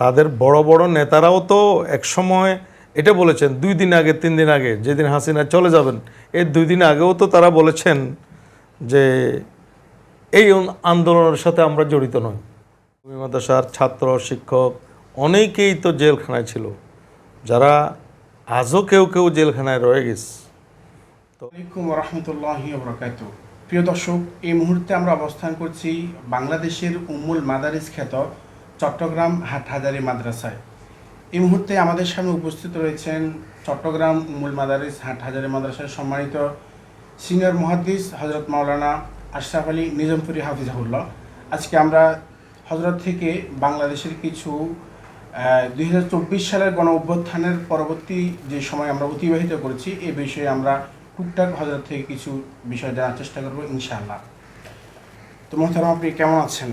তাদের বড় বড় নেতারাও তো একসময় এটা বলেছেন, দুই দিন আগে, তিন দিন আগে, যেদিন হাসিনা চলে যাবেন এর দুই দিন আগেও তো তারা বলেছেন যে এই আন্দোলনের সাথে আমরা জড়িত নই। মাদ্রাসার ছাত্র, শিক্ষক, অনেকেই তো জেলখানায় ছিল, যারা আজও কেউ কেউ জেলখানায় রয়ে গেছে। আসসালামাইকুম রহমতুল্লাহ বরকাত প্রিয় দর্শক, এই মুহূর্তে আমরা অবস্থান করছি বাংলাদেশের উম্মুল মাদারিস খ্যাত চট্টগ্রাম হাটহাজারি মাদ্রাসায়। এই মুহূর্তে আমাদের সামনে উপস্থিত রয়েছেন চট্টগ্রাম উম্মুল মাদারিস হাটহাজারি মাদ্রাসার সম্মানিত সিনিয়র মুহাদ্দিস হজরত মাওলানা আশরাফ আলী নিজামপুরি হাফিজাহুল্লাহ। আজকে আমরা হজরত থেকে বাংলাদেশের কিছু দুই হাজার চব্বিশ সালের গণ অভ্যুত্থানের পরবর্তী যে সময় আমরা অতিবাহিত করেছি, এ বিষয়ে আমরা টুকটাক হজরত থেকে কিছু বিষয় জানার চেষ্টা করব ইনশাআল্লাহ। তো মোহতারাম আপনি কেমন আছেন?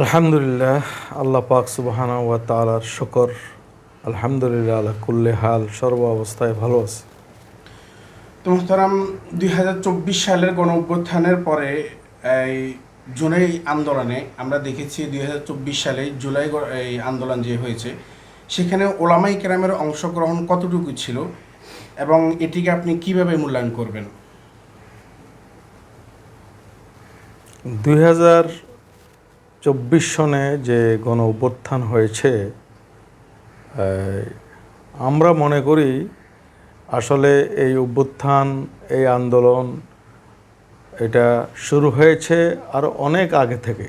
আলহামদুলিল্লাহ আল্লাহ পাক সুবাহানা ওয়া তালার শকর আলহামদুলিল্লাহ আল্লাহ কুল্লে হাল সর্ব অবস্থায় ভালো আছে। তো মোহতারাম দুই হাজার চব্বিশ সালের গণ অভ্যুত্থানের পরে এই জুলাই আন্দোলনে আমরা দেখেছি দুই হাজার চব্বিশ সালে জুলাই এই আন্দোলন যে হয়েছে সেখানে ওলামাই কেরামের অংশগ্রহণ কতটুকু ছিল এবং এটিকে আপনি কীভাবে মূল্যায়ন করবেন? দুই হাজার চব্বিশ সনে যে গণ অভ্যুত্থান হয়েছে আমরা মনে করি আসলে এই অভ্যুত্থান, এই আন্দোলন, এটা শুরু হয়েছে আরও অনেক আগে থেকে।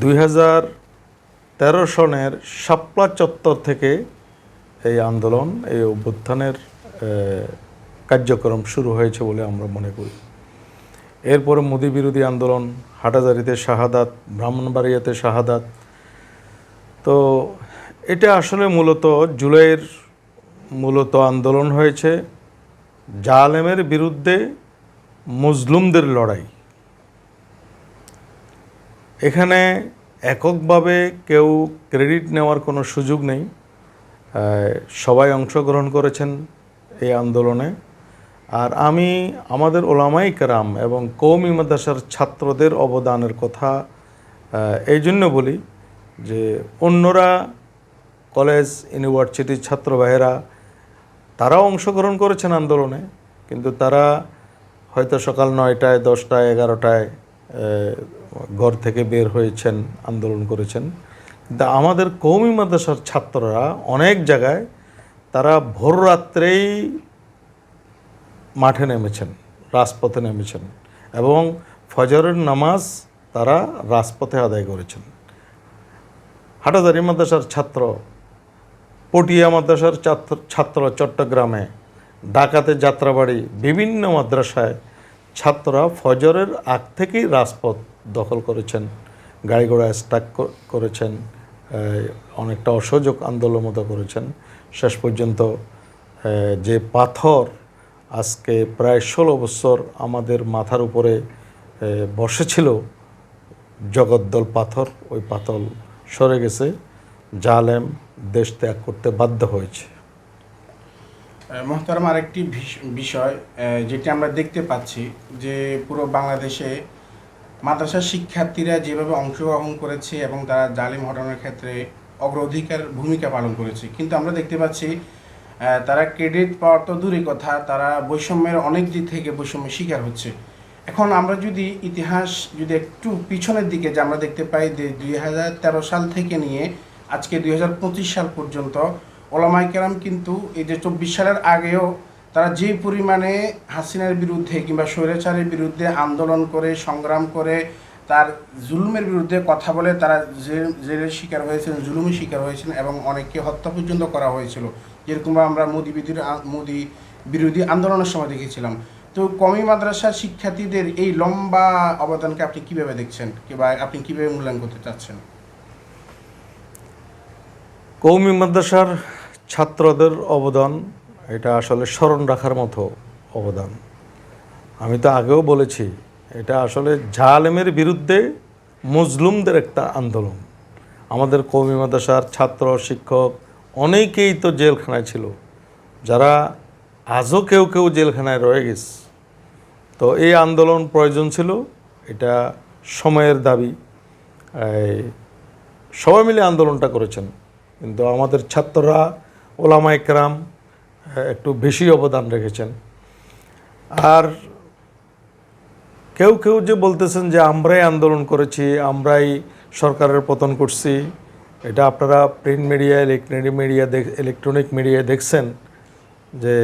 দুই হাজার তেরো সনের শাপলা চত্বর থেকে এই আন্দোলন, এই অভ্যুত্থানের কার্যক্রম শুরু হয়েছে বলে আমরা মনে করি। এরপরে মোদী বিরোধী আন্দোলন, হাটাজারিতে শাহাদাত, ব্রাহ্মণবাড়িয়াতে শাহাদাত। তো এটা আসলে মূলত জুলাইয়ের মূলত আন্দোলন হয়েছে জালেমের বিরুদ্ধে মুসলিমদের লড়াই। এখানে এককভাবে কেউ ক্রেডিট নেওয়ার কোনো সুযোগ নেই। সবাই অংশগ্রহণ করেছেন এই আন্দোলনে। আর আমি আমাদের ওলামাই কেরাম এবং কৌমি মাদ্রাসার ছাত্রদের অবদানের কথা এই জন্য বলি যে অন্যরা কলেজ ইউনিভার্সিটির ছাত্র ভাইয়েরা, তারাও অংশগ্রহণ করেছেন আন্দোলনে, কিন্তু তারা হয়তো সকাল নয়টায়, দশটায়, এগারোটায় ঘর থেকে বের হয়েছেন, আন্দোলন করেছেন। কিন্তু আমাদের কৌমি মাদ্রাসার ছাত্ররা অনেক জায়গায় তারা ভোর রাত্রেই মাঠে নেমেছেন, রাজপথে নেমেছেন এবং ফজরের নামাজ তারা রাজপথে আদায় করেছেন। হাটাজারি মাদ্রাসার ছাত্র, পটিয়া মাদ্রাসার ছাত্র ছাত্র চট্টগ্রামে ডাকাতে যাত্রাবাড়ি বিভিন্ন মাদ্রাসায় ছাত্ররা ফজরের আগ থেকেই রাজপথ দখল করেছেন গাড়ি ঘোড়া স্টাক করেছেন অনেকটা অসহযোগ আন্দোলন মতো করেছেন। শেষ পর্যন্ত যে পাথর আজকে প্রায় ষোলো বছর আমাদের মাথার উপরে বসেছিল জগদ্দল পাথর। ওই পাথর সরে গেছে। জালেম দেশ ত্যাগ করতে বাধ্য হয়েছে। মহতারাম, আরেকটি বিষয় যেটি আমরা দেখতে পাচ্ছি যে পুরো বাংলাদেশে মাদ্রাসার শিক্ষার্থীরা যেভাবে অংশগ্রহণ করেছে এবং তারা জালিম হটানোর ক্ষেত্রে অগ্রাধিকার ভূমিকা পালন করেছে। কিন্তু আমরা দেখতে পাচ্ছি তারা ক্রেডিট পাওয়ার তো দূরই কথা, তারা বৈষম্যের অনেক দিক থেকে বৈষম্যের শিকার হচ্ছে। এখন আমরা যদি ইতিহাস যদি একটু পিছনের দিকে যে আমরা দেখতে পাই যে দুই হাজার তেরো সাল থেকে নিয়ে আজকে দুই হাজার পঁচিশ সাল পর্যন্ত ওলামাই কেরাম কিন্তু এই যে চব্বিশ সালের আগেও তারা যে পরিমাণে হাসিনার বিরুদ্ধে কিংবা স্বৈরাচারের বিরুদ্ধে আন্দোলন করে, সংগ্রাম করে তার জুলুমের বিরুদ্ধে কথা বলে তারা জেলের শিকার হয়েছেন জুলুমের শিকার হয়েছেন এবং অনেককে হত্যা পর্যন্ত করা হয়েছিল। যেরকম আমরা মোদি বিরোধী মোদি বিরোধী আন্দোলনের সময় দেখেছিলাম। তো কমি মাদ্রাসার শিক্ষার্থীদের এই লম্বা অবদানকে আপনি কীভাবে দেখছেন? কিংবা আপনি কীভাবে মূল্যায়ন করতে চাচ্ছেন? কৌমি মাদ্রাসার ছাত্রদের অবদান, এটা আসলে স্মরণ রাখার মতো অবদান। আমি তো আগেও বলেছি এটা আসলে জালেমের বিরুদ্ধে মুসলিমদের একটা আন্দোলন। আমাদের কৌমি মাদ্রাসার ছাত্র, শিক্ষক অনেকেই তো জেলখানায় ছিল। যারা আজও কেউ কেউ জেলখানায় রয়ে গেছে। তো এই আন্দোলন প্রয়োজন ছিল, এটা সময়ের দাবি। সবাই মিলে আন্দোলনটা করেছেন। কিন্তু আমাদের ছাত্ররা ওলামা একরাম একটু বেশি অবদান রেখেছেন। আর কেউ কেউ যে বলতেছেন যে আমরাই আন্দোলন করেছি, আমরাই সরকারের পতন করছি, এটা আপনারা প্রিন্ট মিডিয়া ইলেকট্রনিক মিডিয়া দেখ ইলেকট্রনিক মিডিয়ায় দেখছেন যে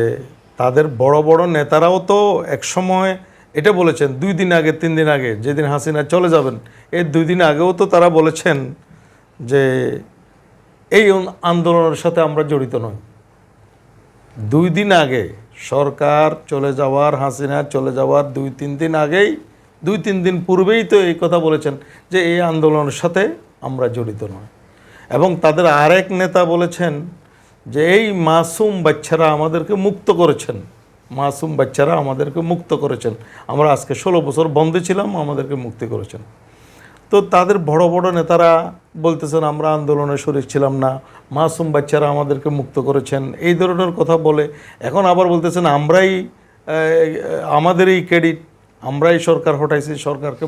তাদের বড় বড় নেতারাও তো একসময় এটা বলেছেন, দুই দিন আগে, তিন দিন আগে, যেদিন হাসিনা চলে যাবেন, এই দুই দিন আগেও তো তারা বলেছেন যে এই আন্দোলনের সাথে আমরা জড়িত নই। দুই দিন আগে সরকার চলে যাওয়ার, হাসিনা চলে যাওয়ার দুই, তিন দিন আগেই, দুই, তিন দিন পূর্বেই তো এই কথা বলেছেন যে এই আন্দোলনের সাথে আমরা জড়িত নয়। এবং তাদের আরেক নেতা বলেছেন যে এই মাসুম বাচ্চারা আমাদেরকে মুক্ত করেছেন। মাসুম বাচ্চারা আমাদেরকে মুক্ত করেছেন। আমরা আজকে ষোলো বছর বন্দী ছিলাম, আমাদেরকে মুক্তি করেছেন। তো তাদের বড় বড় নেতারা বলতেছেন আমরা আন্দোলনে শরিক ছিলাম না। মাসুম বাচ্চারা আমাদেরকে মুক্ত করেছেন। এই ধরনের কথা বলে এখন আবার বলতেছেন আমরাই আহ, আমাদের এই ক্রেডিট। আমরাই সরকার হটাইছি সরকারকে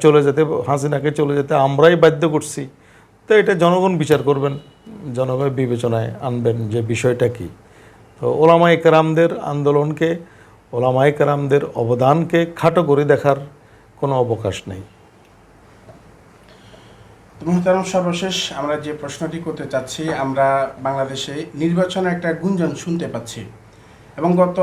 চলে যেতে হাসিনাকে চলে যেতে আমরাই বাধ্য করছি। তো এটা জনগণ বিচার করবেন জনগণ বিবেচনায় আনবেন যে বিষয়টা কি। তো ওলামাই কেরামদের আন্দোলনকে ওলামাই কেরামদের অবদানকে খাটো করে দেখার কোনো অবকাশ নেই। মোহতারাম সর্বশেষ, আমরা যে প্রশ্নটি করতে চাচ্ছি, আমরা বাংলাদেশে নির্বাচনে একটা গুঞ্জন শুনতে পাচ্ছি। এবং গত,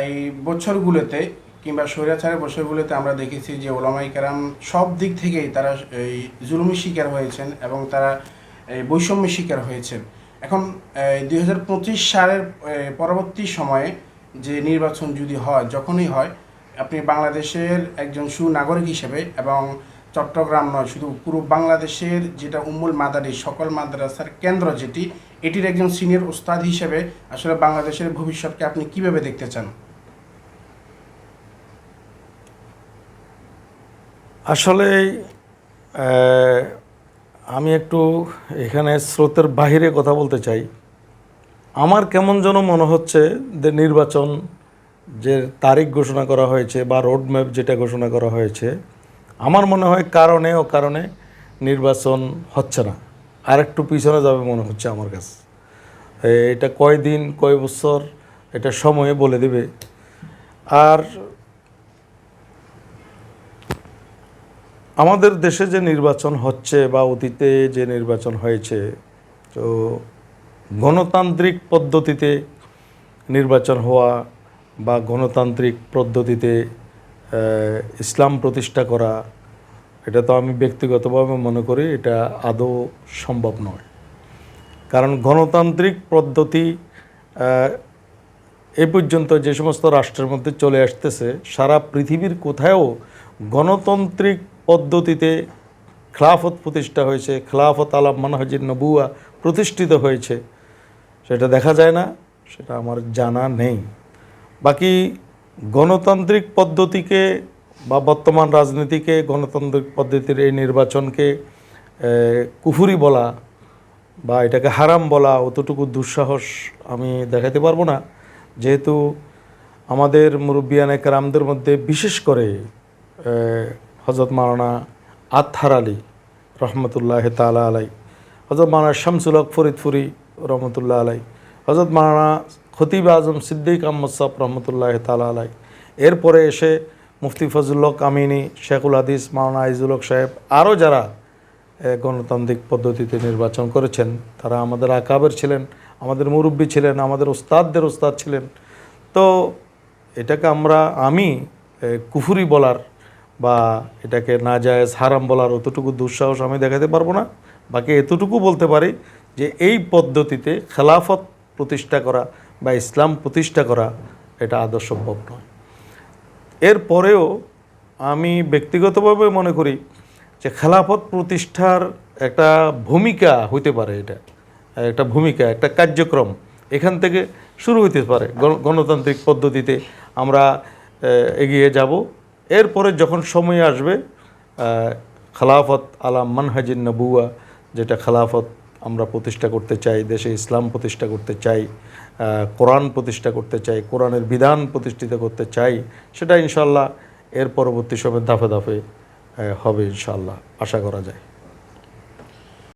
এই বছরগুলোতে কিংবা স্বৈরাচারের বছরগুলোতে আমরা দেখেছি যে ওলামাই কেরাম সব দিক থেকেই তারা, এই জুলুমি শিকার হয়েছেন এবং তারা, এই বৈষম্যের শিকার হয়েছেন। এখন দুই হাজার পঁচিশ সালের পরবর্তী সময়ে যে নির্বাচন যদি হয়, যখনই হয়, আপনি বাংলাদেশের একজন সুনাগরিক হিসেবে এবং চট্টগ্রাম নয়, শুধু পুরো বাংলাদেশের যেটা উম্মুল মাদারি সকল মাদ্রাসার কেন্দ্র যেটি, এটির একজন সিনিয়র ওস্তাদ হিসেবে আসলে বাংলাদেশের ভবিষ্যৎকে আপনি কীভাবে দেখতে চান? আসলে আমি একটু এখানে স্রোতের বাহিরে কথা বলতে চাই। আমার কেমন যেন মনে হচ্ছে যে নির্বাচন যে তারিখ ঘোষণা করা হয়েছে বা রোড ম্যাপ যেটা ঘোষণা করা হয়েছে আমার মনে হয় কারণে ও কারণে নির্বাচন হচ্ছে না। আর একটু পিছনে যাবে মনে হচ্ছে আমার কাছে। এটা কয় দিন কয় বছর, এটা সময়ে বলে দেবে। আর আমাদের দেশে যে নির্বাচন হচ্ছে বা অতীতে যে নির্বাচন হয়েছে, তো গণতান্ত্রিক পদ্ধতিতে নির্বাচন হওয়া বা গণতান্ত্রিক পদ্ধতিতে ইসলাম প্রতিষ্ঠা করা, এটা তো আমি ব্যক্তিগতভাবে মনে করি এটা আদৌ সম্ভব নয়। কারণ গণতান্ত্রিক পদ্ধতি এ পর্যন্ত যে সমস্ত রাষ্ট্রের মধ্যে চলে আসতেছে, সারা পৃথিবীর কোথাও গণতান্ত্রিক পদ্ধতিতে খেলাফত প্রতিষ্ঠা হয়েছে, খেলাফত আলাম মানহাজির নবুয়া প্রতিষ্ঠিত হয়েছে, সেটা দেখা যায় না, সেটা আমার জানা নেই। বাকি গণতান্ত্রিক পদ্ধতিকে বা বর্তমান রাজনীতিকে গণতান্ত্রিক পদ্ধতির এই নির্বাচনকে কুফুরি বলা বা এটাকে হারাম বলা অতটুকু দুঃসাহস আমি দেখাতে পারব না। যেহেতু আমাদের মুরব্বিয়ান একরামদের মধ্যে বিশেষ করে হজরত মারানা আতহার আলী রহমতুল্লাহ তালা আলাই হজরত মারানা শামসুল হক ফরিদপুরি রহমতুল্লাহ আলাই হজরত মারানা খতিব আজম সিদ্দিক আহমদ সাহ রহমতুল্লাহ তালা আলাই এরপরে এসে মুফতি ফজুল্লক আমিনী, শেখুল হাদিস মাওনা আইজুল হক সাহেব আরও যারা গণতান্ত্রিক পদ্ধতিতে নির্বাচন করেছেন, তারা আমাদের আকাবের ছিলেন, আমাদের মুরব্বী ছিলেন, আমাদের ওস্তাদদের ওস্তাদ ছিলেন। তো এটাকে আমরা, আমি কুফুরি বলার বা এটাকে না নাজায়েজ হারাম বলার অতটুকু দুঃসাহস আমি দেখাতে পারব না। বাকি এতটুকু বলতে পারি যে এই পদ্ধতিতে খেলাফত প্রতিষ্ঠা করা বা ইসলাম প্রতিষ্ঠা করা এটা সম্ভব নয়। এরপরেও আমি ব্যক্তিগতভাবে মনে করি যে খেলাফত প্রতিষ্ঠার একটা ভূমিকা হইতে পারে এটা, একটা ভূমিকা, একটা কার্যক্রম এখান থেকে শুরু হইতে পারে। গণ- গণতান্ত্রিক পদ্ধতিতে আমরা এগিয়ে যাব। এরপরে যখন সময় আসবে খেলাফত আলাম মানহাজিন নবুয়া, যেটা খেলাফত আমরা প্রতিষ্ঠা করতে চাই, দেশে ইসলাম প্রতিষ্ঠা করতে চাই কোরআন প্রতিষ্ঠা করতে চাই, কোরআনের বিধান প্রতিষ্ঠিত করতে চাই, সেটা ইনশাল্লাহ এর পরবর্তী সময় ধাপে ধাপে হবে ইনশাল্লাহ, আশা করা যায়।